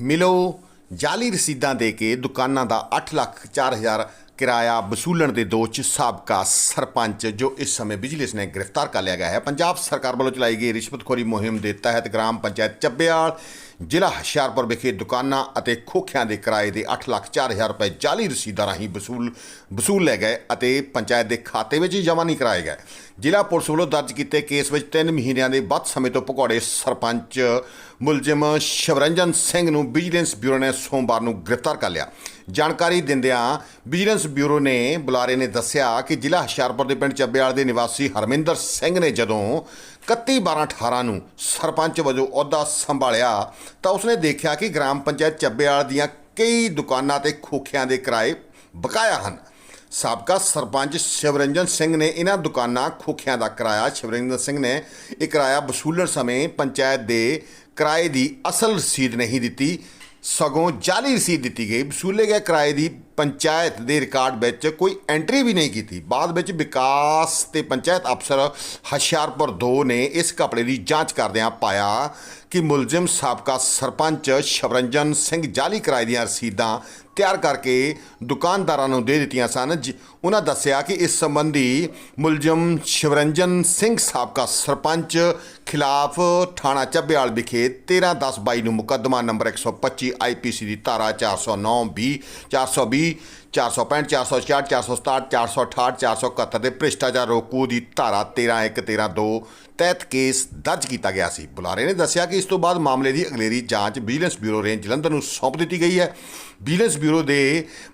ਮਿਲੋ। ਜਾਲੀ ਰਸੀਦਾਂ ਦੇ ਕੇ ਦੁਕਾਨਾਂ ਦਾ 8 ਲੱਖ 4000 ਕਿਰਾਇਆ ਵਸੂਲਣ ਦੇ ਦੋਸ਼ 'ਚ ਸਾਬਕਾ ਸਰਪੰਚ, ਜੋ ਇਸ ਸਮੇਂ ਵਿਜੀਲੈਂਸ ਨੇ ਗ੍ਰਿਫਤਾਰ ਕਰ ਲਿਆ ਗਿਆ ਹੈ। ਪੰਜਾਬ ਸਰਕਾਰ ਵੱਲੋਂ ਚਲਾਈ ਗਈ ਰਿਸ਼ਵਤਖੋਰੀ ਮੁਹਿੰਮ ਦੇ ਤਹਿਤ ਗ੍ਰਾਮ ਪੰਚਾਇਤ ਚੱਬੇਵਾਲ ਜ਼ਿਲ੍ਹਾ ਹੁਸ਼ਿਆਰਪੁਰ ਵਿਖੇ ਦੁਕਾਨਾਂ ਅਤੇ ਖੋਖਿਆਂ ਦੇ ਕਿਰਾਏ ਦੇ 8 ਲੱਖ 4000 ਰੁਪਏ ਜਾਲੀ ਰਸੀਦਾਂ ਰਾਹੀਂ ਵਸੂਲ ਵਸੂਲ ਲੈ ਗਏ ਅਤੇ ਪੰਚਾਇਤ ਦੇ ਖਾਤੇ ਵਿੱਚ ਹੀ ਜਮ੍ਹਾਂ ਨਹੀਂ ਕਰਾਏ ਗਏ। ਜ਼ਿਲ੍ਹਾ ਪੁਲਿਸ ਵੱਲੋਂ ਦਰਜ ਕੀਤੇ ਕੇਸ ਵਿੱਚ 3 ਮਹੀਨਿਆਂ ਦੇ ਵੱਧ ਸਮੇਂ ਤੋਂ ਭਗੌੜੇ ਸਰਪੰਚ ਮੁਲਜ਼ਮ ਸ਼ਿਵਰੰਜਨ ਸਿੰਘ ਨੂੰ ਵਿਜੀਲੈਂਸ ਬਿਊਰੋ ਨੇ ਸੋਮਵਾਰ ਨੂੰ ਗ੍ਰਿਫਤਾਰ ਕਰ ਲਿਆ। ਜਾਣਕਾਰੀ ਦਿੰਦਿਆਂ ਵਿਜੀਲੈਂਸ ਬਿਊਰੋ ਨੇ ਬੁਲਾਰੇ ਨੇ ਦੱਸਿਆ ਕਿ ਜ਼ਿਲ੍ਹਾ ਹੁਸ਼ਿਆਰਪੁਰ ਦੇ ਪਿੰਡ ਚੱਬੇਵਾਲ ਦੇ ਨਿਵਾਸੀ ਹਰਮਿੰਦਰ ਸਿੰਘ ਨੇ ਜਦੋਂ 31 12 18 ਨੂੰ ਸਰਪੰਚ ਵਜੋਂ ਅਹੁਦਾ ਸੰਭਾਲਿਆ ਤਾਂ ਉਸਨੇ ਦੇਖਿਆ ਕਿ ਗ੍ਰਾਮ ਪੰਚਾਇਤ ਚੱਬੇਵਾਲ ਦੀਆਂ ਕਈ ਦੁਕਾਨਾਂ ਤੇ ਖੋਖਿਆਂ ਦੇ ਕਿਰਾਏ ਬਕਾਇਆ ਹਨ। ਸਾਬਕਾ ਸਰਪੰਚ ਸ਼ਿਵਰੰਜਨ ਸਿੰਘ ਨੇ ਇਹਨਾਂ ਦੁਕਾਨਾਂ ਖੋਖਿਆਂ ਦਾ ਕਿਰਾਇਆ, ਸ਼ਿਵਰੰਜਨ ਸਿੰਘ ਨੇ ਇਹ ਕਿਰਾਇਆ ਵਸੂਲਣ ਸਮੇਂ ਪੰਚਾਇਤ ਦੇ ਕਿਰਾਏ ਦੀ ਅਸਲ ਰਸੀਦ ਨਹੀਂ ਦਿੱਤੀ। ਸਗੋਂ ਜਾਲੀ ਰਸੀਦ ਦਿੱਤੀ ਗਈ। ਵਸੂਲੇ ਗਏ ਕਿਰਾਏ ਦੀ ਪੰਚਾਇਤ ਦੇ ਰਿਕਾਰਡ ਵਿੱਚ ਕੋਈ ਐਂਟਰੀ ਵੀ ਨਹੀਂ ਕੀਤੀ। ਬਾਅਦ ਵਿੱਚ ਵਿਕਾਸ ਤੇ ਪੰਚਾਇਤ ਅਫਸਰ ਹੁਸ਼ਿਆਰਪੁਰ 2 ਨੇ ਇਸ ਕਪੜੇ ਦੀ ਜਾਂਚ ਕਰਦਿਆਂ ਪਾਇਆ ਕਿ ਮੁਲਜ਼ਮ ਸਾਬਕਾ ਸਰਪੰਚ ਸ਼ਵਰੰਜਨ ਸਿੰਘ ਜਾਲੀ ਕਿਰਾਏ ਦੀਆਂ ਰਸੀਦਾਂ ਤਿਆਰ ਕਰਕੇ ਦੁਕਾਨਦਾਰਾਂ ਨੂੰ ਦੇ ਦਿੱਤੀਆਂ ਸਨ। ਜਿ- ਉਹਨਾਂ ਦੱਸਿਆ ਕਿ ਇਸ ਸੰਬੰਧੀ ਮੁਲਜ਼ਮ ਸ਼ਿਵਰੰਜਨ ਸਿੰਘ ਸਾਬਕਾ ਸਰਪੰਚ ਖਿਲਾਫ ਥਾਣਾ ਚੱਬਿਆਲ ਵਿਖੇ 13 10 22 ਨੂੰ ਮੁਕੱਦਮਾ ਨੰਬਰ 125 ਆਈਪੀਸੀ ਦੀ ਧਾਰਾ 409 20 420 465 466 467 468 471 ਦੇ ਭ੍ਰਿਸ਼ਟਾਚਾਰ ਰੋਕੂ ਦੀ ਧਾਰਾ 13 1 13 2 ਤਹਿਤ ਕੇਸ ਦਰਜ ਕੀਤਾ ਗਿਆ ਸੀ। ਬੁਲਾਰੇ ਨੇ ਦੱਸਿਆ ਕਿ ਇਸ ਤੋਂ ਬਾਅਦ ਮਾਮਲੇ ਦੀ ਅਗਲੇਰੀ ਜਾਂਚ ਵਿਜੀਲੈਂਸ ਬਿਊਰੋ ਰੇਂਜ ਜਲੰਧਰ ਨੂੰ ਸੌਂਪ ਦਿੱਤੀ ਗਈ ਹੈ। ਵਿਜੀਲੈਂਸ ਬਿਊਰੋ ਦੇ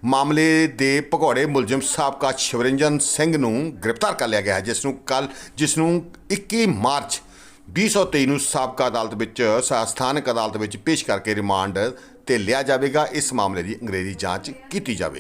ਮਾਮਲੇ ਦੇ ਭਗੌੜੇ ਮੁਲਜ਼ਮ ਸਾਬਕਾ ਸ਼ਿਵਰੰਜਨ ਸਿੰਘ ਨੂੰ ਗ੍ਰਿਫਤਾਰ ਕਰ ਲਿਆ ਗਿਆ ਹੈ, ਜਿਸ ਨੂੰ ਕੱਲ ਜਿਸ ਨੂੰ 21 ਮਾਰਚ 2023 ਨੂੰ ਸਾਬਕਾ ਅਦਾਲਤ ਵਿੱਚ, ਸਥਾਨਕ ਅਦਾਲਤ ਵਿੱਚ ਪੇਸ਼ ਕਰਕੇ ਰਿਮਾਂਡ ਤੇ ਲਿਆ ਜਾਵੇਗਾ। ਇਸ ਮਾਮਲੇ ਦੀ ਅੰਗਰੇਜ਼ੀ ਜਾਂਚ ਕੀਤੀ ਜਾਵੇ